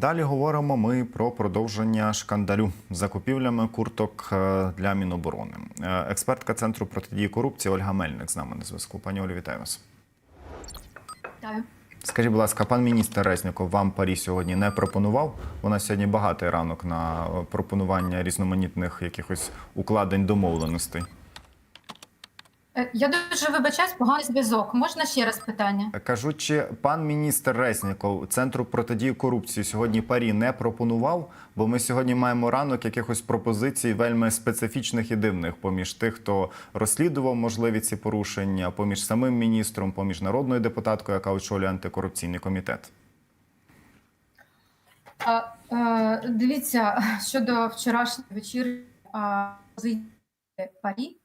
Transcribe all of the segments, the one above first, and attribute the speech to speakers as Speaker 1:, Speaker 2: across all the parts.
Speaker 1: Далі говоримо ми про продовження шкандалю з закупівлями курток е, для Міноборони. Е, Експертка центру протидії корупції Ольга Мельник з нами на зв'язку. Пані Олі, вітаю вас.
Speaker 2: Вітаю.
Speaker 1: Скажіть, будь ласка, пан міністр Резніков вам парі сьогодні не пропонував? Нас сьогодні багатий ранок на е, пропонування різноманітних якихось укладень домовленостей.
Speaker 2: Е, Я дуже вибачаюсь, поганий зв'язок. Можна ще раз питання?
Speaker 1: Кажуть, чи пан міністр Резніков центру протидії корупції сьогодні парі не пропонував? Бо ми сьогодні маємо ранок якихось пропозицій вельми специфічних і дивних поміж тих, хто розслідував можливі ці порушення, поміж самим міністром, поміж народною депутаткою, яка очолює антикорупційний комітет.
Speaker 2: А, е, дивіться, щодо вчорашньої вечірки позиції парі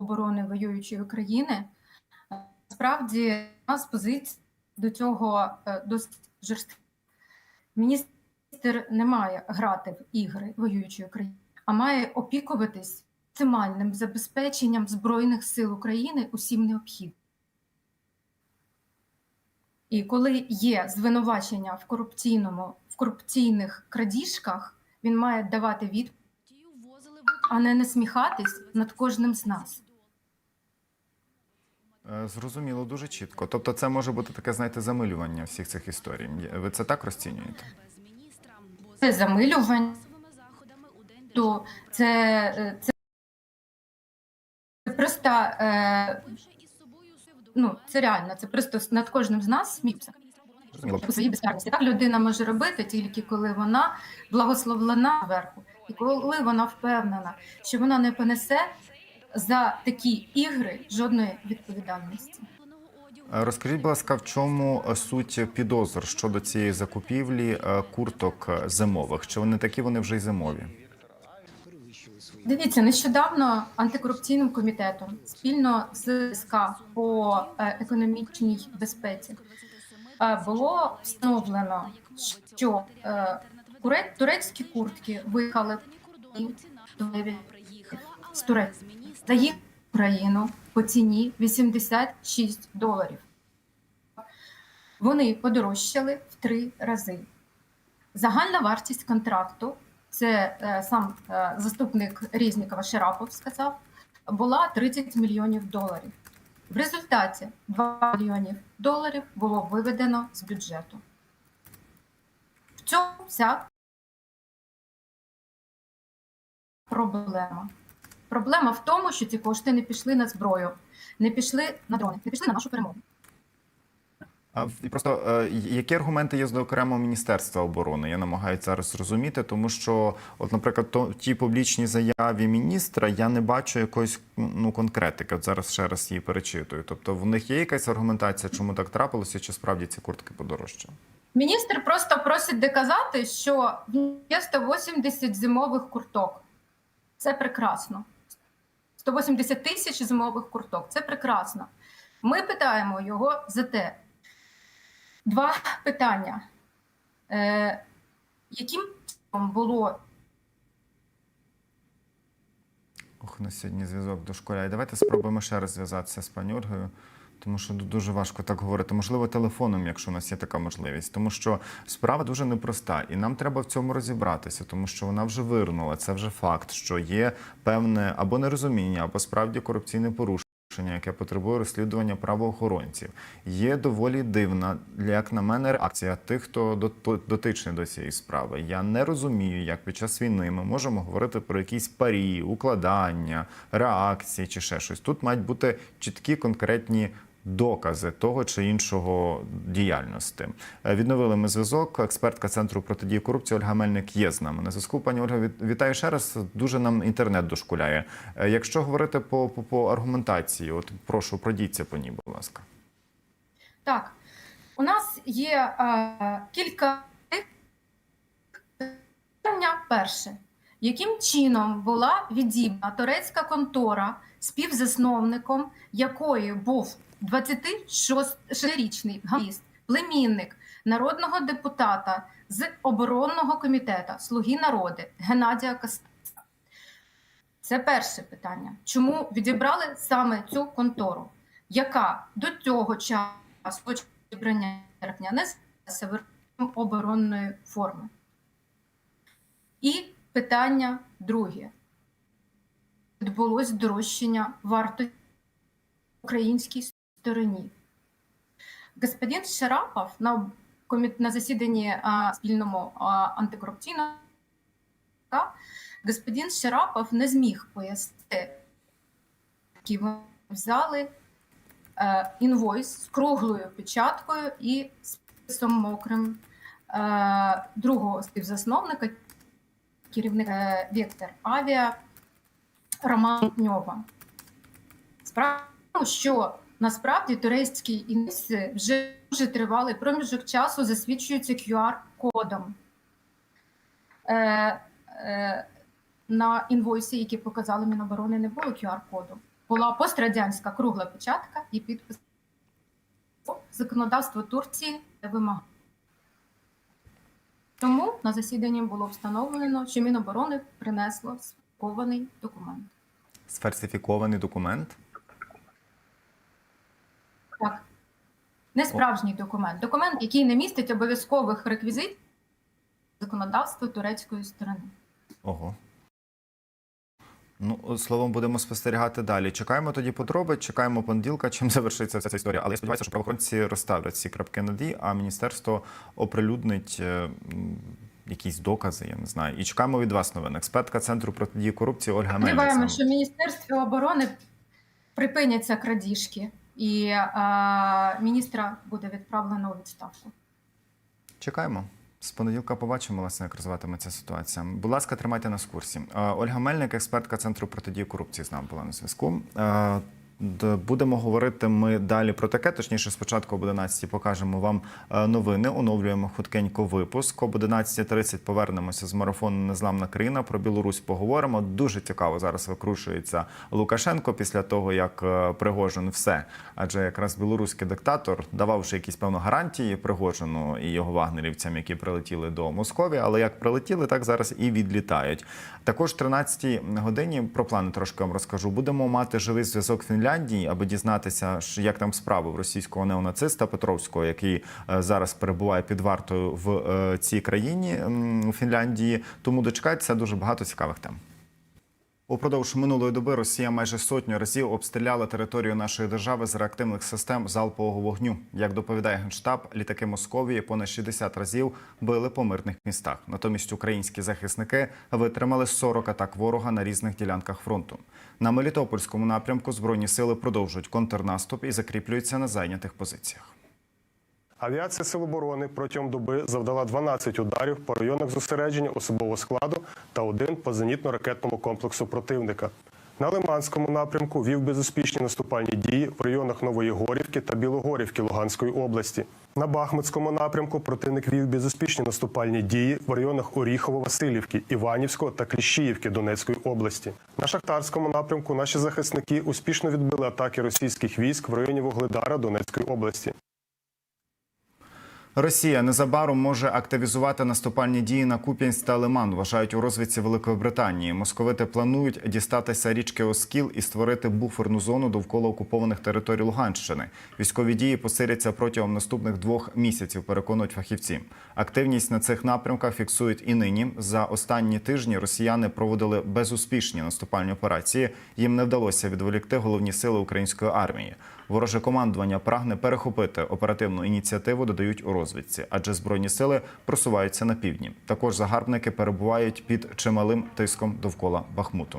Speaker 2: оборони воюючої України, е, справді у нас позиція до цього е, досить жорстка. Міністр не має грати в ігри воюючої України, а має опікуватись максимальним забезпеченням Збройних сил України усім необхідним. І коли є звинувачення в корупційному в корупційних крадіжках, він має давати відповідь, а не насміхатись над кожним з нас.
Speaker 1: Е, Зрозуміло, дуже чітко. Тобто, це може бути таке, знаєте, замилювання всіх цих історій. Ви це так розцінюєте?
Speaker 2: Це замилювання, це, е, це, це просто е, ну це реально. Це просто над кожним з нас сміються. У своїй безкарності. Так людина може робити тільки коли вона благословлена зверху, і коли вона впевнена, що вона не понесе за такі ігри жодної відповідальності.
Speaker 1: Е, Розкажіть, будь ласка, в чому е, суть підозр щодо цієї закупівлі е, курток зимових? Чи вони такі вони вже й зимові?
Speaker 2: Дивіться, нещодавно антикорупційним комітетом спільно з СК по економічній безпеці було встановлено, що турецькі куртки виїхали з Турецька за Україну по ціні 86 доларів. Вони подорожчали в три рази. Загальна вартість контракту, це е, сам е, заступник Різнікова Шарапов сказав, була 30 мільйонів доларів. В результаті 2 мільйонів доларів було виведено з бюджету. В цьому вся проблема. Проблема в тому, що ці кошти не пішли на зброю, не пішли на дрони, не пішли на нашу перемогу.
Speaker 1: А просто е, які аргументи є з окремого міністерства оборони? Я намагаюся зараз зрозуміти, тому що, от, наприклад, то в тій публічній заяві міністра я не бачу якоїсь ну конкретики. От зараз ще раз її перечитую. Тобто, в них є якась аргументація, чому так трапилося, чи справді ці куртки подорожчали?
Speaker 2: Міністр просто просить доказати, що є 180 зимових курток. Це прекрасно. 180 тисяч зимових курток. Це прекрасно. Ми питаємо його за те. Два питання. Е, яким було
Speaker 1: Ох, на сьогодні зв'язок дошкуляє. Давайте спробуємо ще раз зв'язатися з пані Ольгою, тому що дуже важко так говорити. Можливо, телефоном, якщо у нас є така можливість. Тому що справа дуже непроста, і нам треба в цьому розібратися, тому що вона вже вирнула. Це вже факт, що є певне або нерозуміння, або справді корупційне порушення. Яке потребує розслідування правоохоронців, є доволі дивна, як на мене, реакція тих, хто дот- дотичний до цієї справи. Я не розумію, як під час війни ми можемо говорити про якісь парі, укладання, реакції чи ще щось. Тут мають бути чіткі конкретні докази того чи іншого діяльності. Е, Відновили ми зв'язок. Експертка центру протидії корупції Ольга Мельник є з нами на зв'язку. Пані Ольга, вітаю ще раз. Дуже нам інтернет дошкуляє. Е, Якщо говорити по, по, по аргументації, от прошу пройдіться по ній, будь ласка.
Speaker 2: Так, у нас є е, кілька питання. Перше, яким чином була відібрана турецька контора, співзасновником якої був 26-річний галіст, племінник народного депутата з оборонного комітету Слуги народи Геннадія Костенка? Це перше питання. Чому відібрали саме цю контору, яка до цього часу до обрання серпня не оборонної форми. І питання друге. Відбулось здорожчання вартості українській стороні. Господин Шарапов на, на засіданні а, спільному а, антикорупційного господин Шарапов не зміг пояснити, які вони взяли е, інвойс з круглою печаткою і списом мокрим е, другого співзасновника, керівника е, Вектор Авіа Романа Ньова. Справа що насправді турецькі інвестиції вже дуже тривалий проміжок часу засвідчуються QR-кодом. Е, е, на інвойсі, які показали Міноборони, не було QR-коду. Була пострадянська кругла печатка і підпис. Законодавство Турції вимагає. Тому на засіданні було встановлено, що Міноборони принесло сфальсифікований документ.
Speaker 1: Сфальсифікований документ.
Speaker 2: Так. Не справжній документ. Документ, який не містить обов'язкових реквізитів законодавства турецької сторони.
Speaker 1: Ого. Ну, словом, будемо спостерігати далі. Чекаємо тоді подробиць, чекаємо понеділка, чим завершиться ця історія. Але я сподіваюся, що правоохоронці розставлять ці крапки над «і», а міністерство оприлюднить е, якісь докази, я не знаю. І чекаємо від вас новин. Експертка центру протидії корупції Ольга
Speaker 2: Сподіваємося,
Speaker 1: Мельник.
Speaker 2: що в Міністерстві оборони припиняться крадіжки, і е, міністра буде відправлено у відставку.
Speaker 1: Чекаємо. З понеділка побачимо, власне, як розвиватиметься ситуація. Будь ласка, тримайте нас в курсі. Е, Ольга Мельник, експертка центру протидії корупції, з нами була на зв'язку. Будемо говорити ми далі про таке. Точніше, спочатку об 11 покажемо вам е, новини. Оновлюємо худкенько випуск. Об 11.30 повернемося з марафону Незламна країна. Про Білорусь поговоримо. Дуже цікаво зараз викрушується Лукашенко після того, як е, Пригожин все. Адже якраз білоруський диктатор давав вже якісь певно гарантії Пригожину і його вагнерівцям, які прилетіли до Москові. Але як прилетіли, так зараз і відлітають. Також 13 годині про плани трошки вам розкажу. Будемо мати живий зв'язок Фінляндії, аби дізнатися, як там справи в російського неонациста Петровського, який е, зараз перебуває під вартою в е, цій країні у Фінляндії. Тому дочекайтеся дуже багато цікавих тем. Упродовж минулої доби Росія майже сотню разів обстріляла територію нашої держави з реактивних систем залпового вогню. Як доповідає генштаб, літаки Московії понад 60 разів били по мирних містах. Натомість українські захисники витримали 40 атак ворога на різних ділянках фронту. На Мелітопольському напрямку збройні сили продовжують контрнаступ і закріплюються на зайнятих позиціях.
Speaker 3: Авіація Сил оборони протягом доби завдала 12 ударів по районах зосередження особового складу та один по зенітно-ракетному комплексу противника. На Лиманському напрямку вів безуспішні наступальні дії в районах Нової Горівки та Білогорівки Луганської області. На Бахмутському напрямку противник вів безуспішні наступальні дії в районах Оріхово-Василівки, Іванівського та Кліщіївки Донецької області. На Шахтарському напрямку наші захисники успішно відбили атаки російських військ в районі Вугледара Донецької області.
Speaker 1: Росія незабаром може активізувати наступальні дії на Куп'янськ та Лиман. Вважають у розвідці Великої Британії. Московити планують дістатися річки Оскіл і створити буферну зону довкола окупованих територій Луганщини. Військові дії посиляться протягом наступних двох місяців. Переконують фахівці. Активність на цих напрямках фіксують і нині. За останні тижні росіяни проводили безуспішні наступальні операції. Їм не вдалося відволікти головні сили української армії. Вороже командування прагне перехопити оперативну ініціативу, додають у розвідці, адже збройні сили просуваються на півдні. Також загарбники перебувають під чималим тиском довкола Бахмуту.